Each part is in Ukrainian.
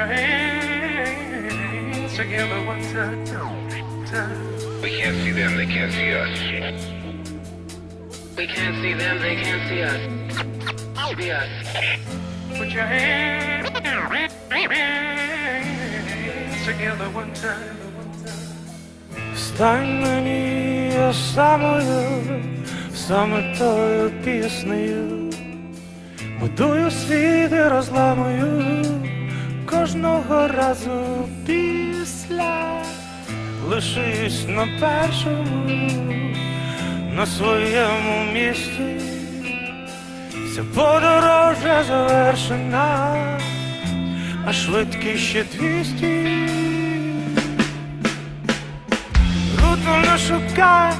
your hands together one time. time. We can't see them, they can't see us. We can't see them, they can't see us. See us. Put your hands together one time. Стань мені я самою, саме тою піснею, будую світ і розламую Кожного разу після лишуюсь на першому, на своєму місці. Ця подорожа завершена, а швидкість ще двісті. Руту не шукай,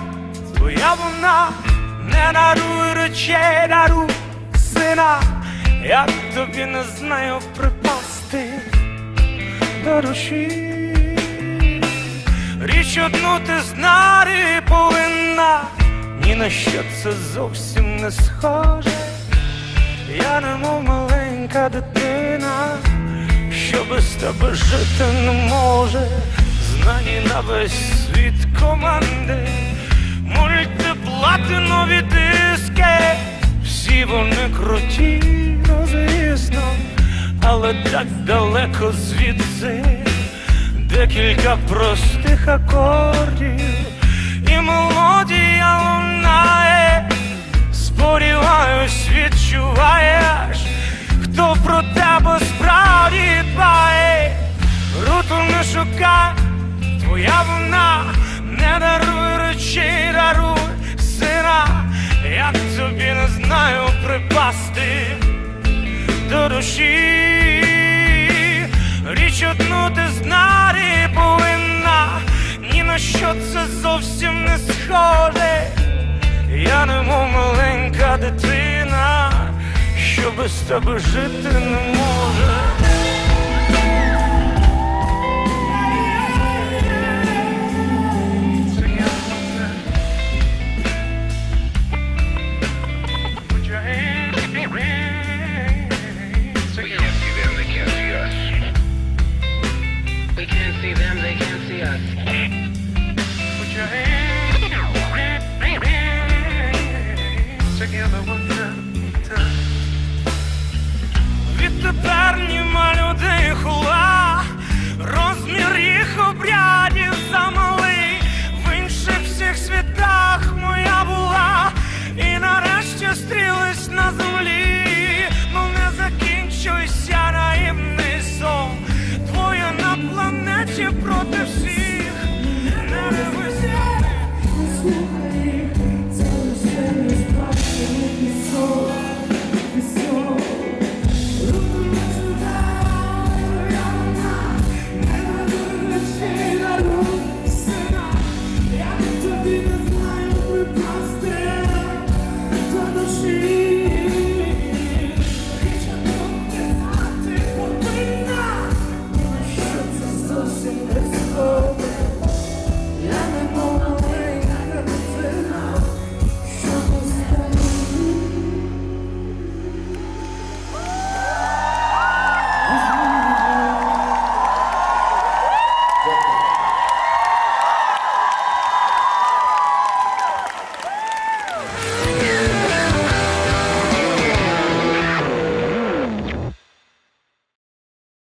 твоя вона не даруй речей, даруй сина, як тобі не знаю припасти до душі. Річ одну ти знати повинна, ні на що це зовсім не схоже. Я немов маленька дитина, що без тебе жити не може. Знані на весь світ команди, мультиплатинові диски, всі вони круті, але так далеко звідси, декілька простих акордів, і мелодія лунає. Сподіваюсь, відчуваєш, хто про тебе справді дбає, руту не шукай, твоя вона не даруй речей, даруй сина, як тобі не знаю припасти до душі. Річ одну ти знати повинна, ні на що це зовсім не схоже. Я немов маленька дитина, що без тебе жити не може. they can't see us. Put your hands together one time.